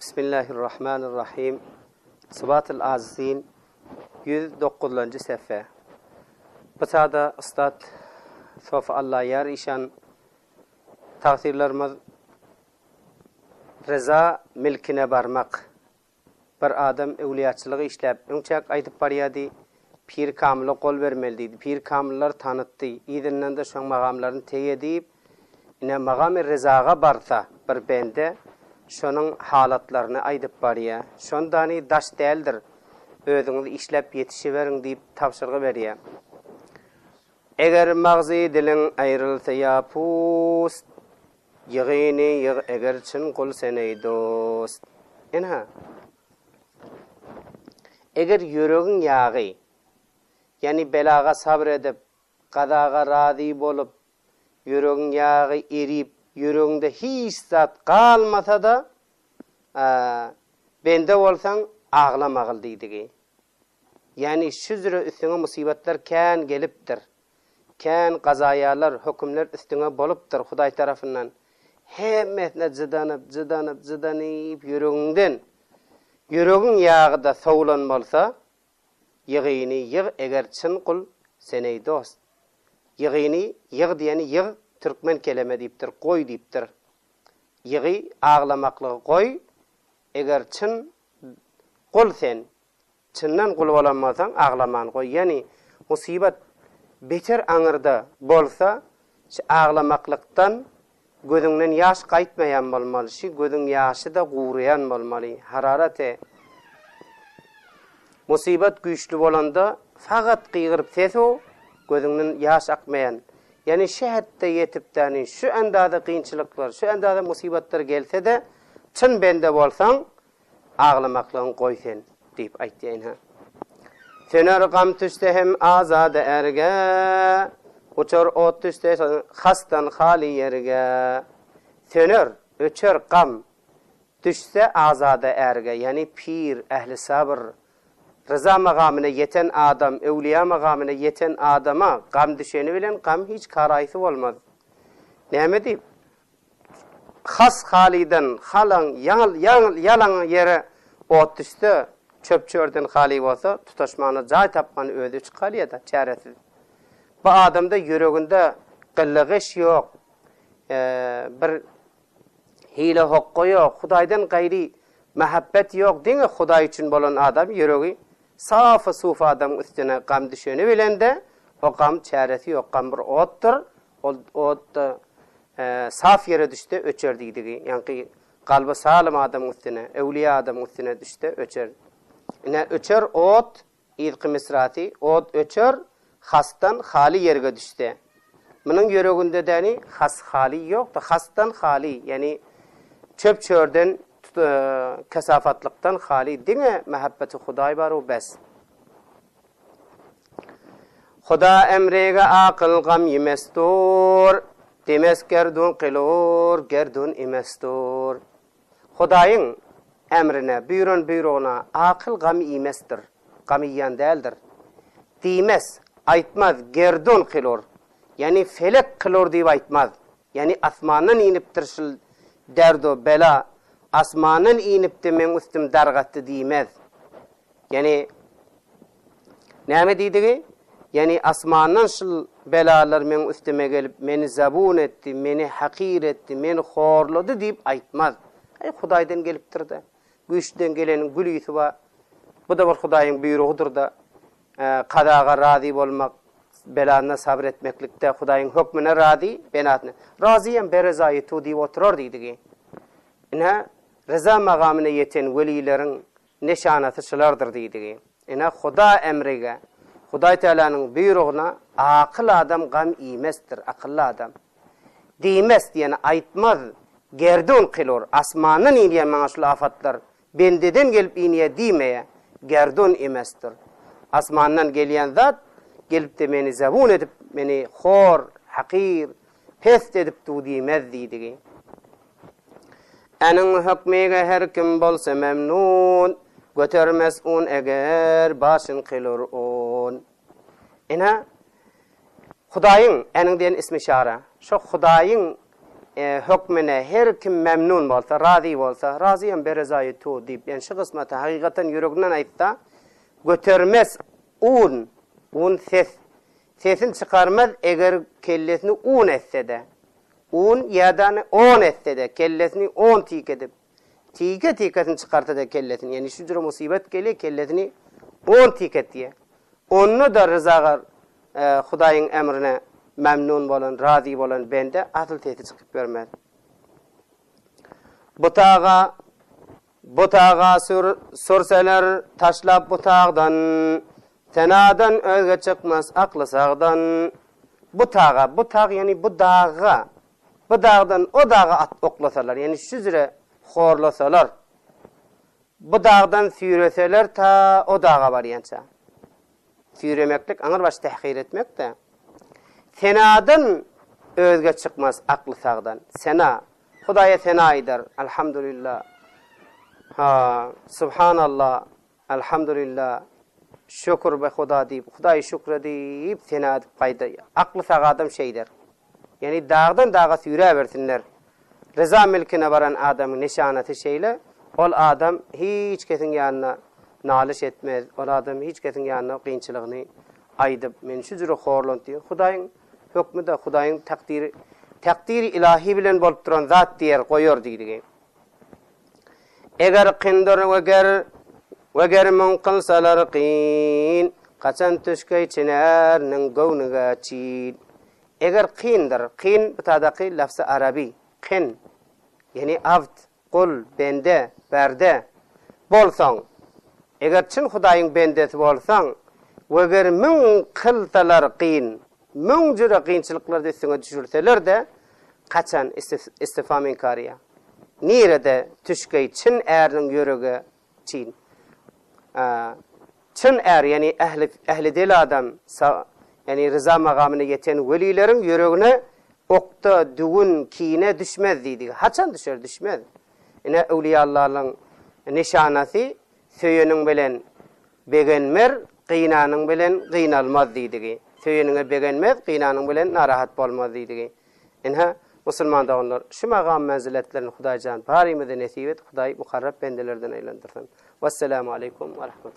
Bismillahirrahmanirrahim. الله Azizin الرحيم صبات العازين 109-cı səhifə. Bıçada ustad Sof Allah yar işan takdirlerimiz Reza milkine barmak. Bir adam evliyatçılığı işlep, Öňçek aýdyp bariyadi, pir kamila kol vermeliydi, pir kamillar tanıttı, idinden de şan mağamların teyediyip, ine mağam-i rızağa barsa bir bende, шоның халатларын айтып бария шонданы даш дәлдір өзіңді ішлеп етіше бәрің деп тапшырғы бәрия егер мағзи ділің айрылса я пуст Егейне ег егер чын құл сенай дост ена егер жүрегің яғи яни белаға сабыр едіп қадаға рази болып жүрегің яғи еріп жүрегіңде еш зат қалмаса да ә, бенде болсаң ağlama deydigi ya'ni shuzra ustingga musibatlar kan kelibdir kan hükümler hukmlar ustingga bo'libdir xudoy tarafidan hammasini zidanib zidanib zidanib yuragingdan yuraging yog'ida sovlon do'st. Türkmen keleme diýipdir, goý diýipdir. Yigi ağlamaklığı goý, eger çyn gol sen, çınnan gol olamazsan ağlaman goý, Yani musibet beter aňyrda bolsa, şu ağlamaklıktan gözünden yaş kaytmayan bolmaly, şu gözüň ýaşy da guwrayan bolmaly. Hararate musibet güýçli bolanda fagat gygyryp seso gözüňden ýaş akmaýan. Yani şehette yetip tani şu endada kıyınçılıklar, şu endada musibetler gelse de çın bende bolsan ağlamaklığın koy sen deyip aytdiyin ha. Söner gam tüste hem azade erge uçur ot tüste hastan hali yerge Söner öçer gam düşse azade erge yani pir ehli sabır rıza makamına yeten adam, evliya makamına yeten adama gam düşeni bilen gam hiç karayısı olmaz. Nehme deyip? Has haliden, halan, yanıl, yanıl, yalan yere ot düştü, çöp çörden hali olsa, tutaşmanı, cay tapmanı ödü çıkar ya da çaresiz. Bu adamda yüreğinde kıllıgış yok, ee, bir hile hokku yok, Hudaydan gayri mehabbet yok, dine Huday için bolan adam yüreği, safı sufa adam üstüne gam düşeni bilende o gam çaresi yok gam bir ottur. O ot e, saf yere düştü öçer diydi yani kalbi salim adam üstüne evliya adam üstüne düştü öçer. Ne öçer? Ot İdqi misrati ot öçer hastan hali yerge düştü. Bunun yüreğinde deni has hali yok da hastan hali yani çöp çörden e, kəsafatlıqdan xali. Demə məhəbbəti Xuday var o bəs. Xuda əmrəyə aqıl qam yeməstur. Deməs gerdun qilur, gerdun imestur. Xudayın əmrinə, buyurun buyruğuna aqıl qam imestir. Qam yiyen değildir. Deməs, aytmaz, gerdun qilur. Yani felek qilur deyib aytmaz. Yani asmanın inip tirşil derdu, bela, asmanın inipti men üstüm dargattı diýmez. Yani näme diýdigi? Yani asmanın şul belalar men üstüme gelip meni zabun etdi, meni hakir etdi, meni horladı diýip aýtmaz. Ay Hudaýdan gelipdir da. Güýçden gelenin gülüýsü ba. Bu da bir Hudaýyň buýrugydyr da. E, Qadaga razi bolmak, belana sabr etmeklikde Hudaýyň hökmüne razi, benatne. Raziyem berezayi tu diýip oturar diýdigi. Ina rıza magamına yeten velilerin neşanatı şılardır diydigi. Ene Huda emrige, Huday Teala'nın buyruğuna akıl adam gam imestir, akıllı adam. Diymez diyene aytmaz, gerdun kilor, asmanın iniyen manaşlı afatlar, bendeden gelip iniye diymeye, gerdun imestir. Asmandan geliyen zat, gelip de meni zavun edip, meni hor, hakir, pest edip du diymez diydigi. Enin hükmige her kim bolsa memnun, götürmez un eger başın kılır un. Ina, Hudayin, enin diyen ismi şara, şu Hudayin e, hükmüne her kim memnun bolsa, razi bolsa, raziyen berezayı tu deyip, yani şu kısmata hakikaten yüreğinden aytta, götürmez un, un ses, sesin çıkarmaz eger kellesini un etse de. Un yadan on etse de, kellesini on tik edip, tike tikesini çıkartı da kellesini, yani şu cürü musibet geliyor, kellesini on tik et diye. Onu da rızagar, e, Hudayın emrine memnun bolan, razı bolan bende asıl tehdit çıkıp vermez. Butağa butağa sür, sürseler taşlap butağdan tenadan özge çıkmaz aklı sağdan. Butağa butağ yani bu dağa bu dağdan o dağa at oklasalar yani şu zire horlasalar bu dağdan sürüseler ta o dağa var yança süremeklik anır baş tehkir etmek de senadan özge çıkmaz aklı sağdan. Sena Hudaya sena eder elhamdülillah. Ha subhanallah. Elhamdülillah. Şükür be Huda deyip Hudayı şükür deyip sena edip fayda aklı sağ adam şeydir yani dağdan dağa süre versinler rıza milkine varan adamın nişaneti şeyle ol adam hiç kesin yanına naliş etmez. O adam hiç kesin yanına kıyınçılığını aydıp men şu cürü horlant diyor. Hudayın hükmü de Hudayın takdiri takdiri ilahi bilen bolup duran zat diyer koyor deydi. Eger qindir veger veger mun qılsalar qin qaçan tüşkey çinernin gownuga çiğ. Eger qindir, qin bitadaki lafzı arabi, qin, yani avd, qul, bende, berde, bolsan, eger çin hudayin bendesi bolsan, veger min qiltalar qyn, min jüre qinçiliklar desine düşürseler de, kaçan istifam inkariya. Nirede tüşkey çin erden yörüge çin. Çin er, yani ehli, ehli dil adam, sa, yani rıza magamına yeten velilerin yüreğine okta düğün kine düşmez dedi. Haçan düşer düşmez. Ene evliyalarların nişanası söyünün bilen begenmer, qynanın bilen qynalmaz dedi. Söyününe begenmez, qynanın bilen narahat bolmaz dedi. Enha musulman dağınlar şu maqam menziletlerini Hudaýjan barimizi nesip et, Hudaý mukarrab bendelerden eylendirsin. Vesselamu aleykum ve rahmetullah.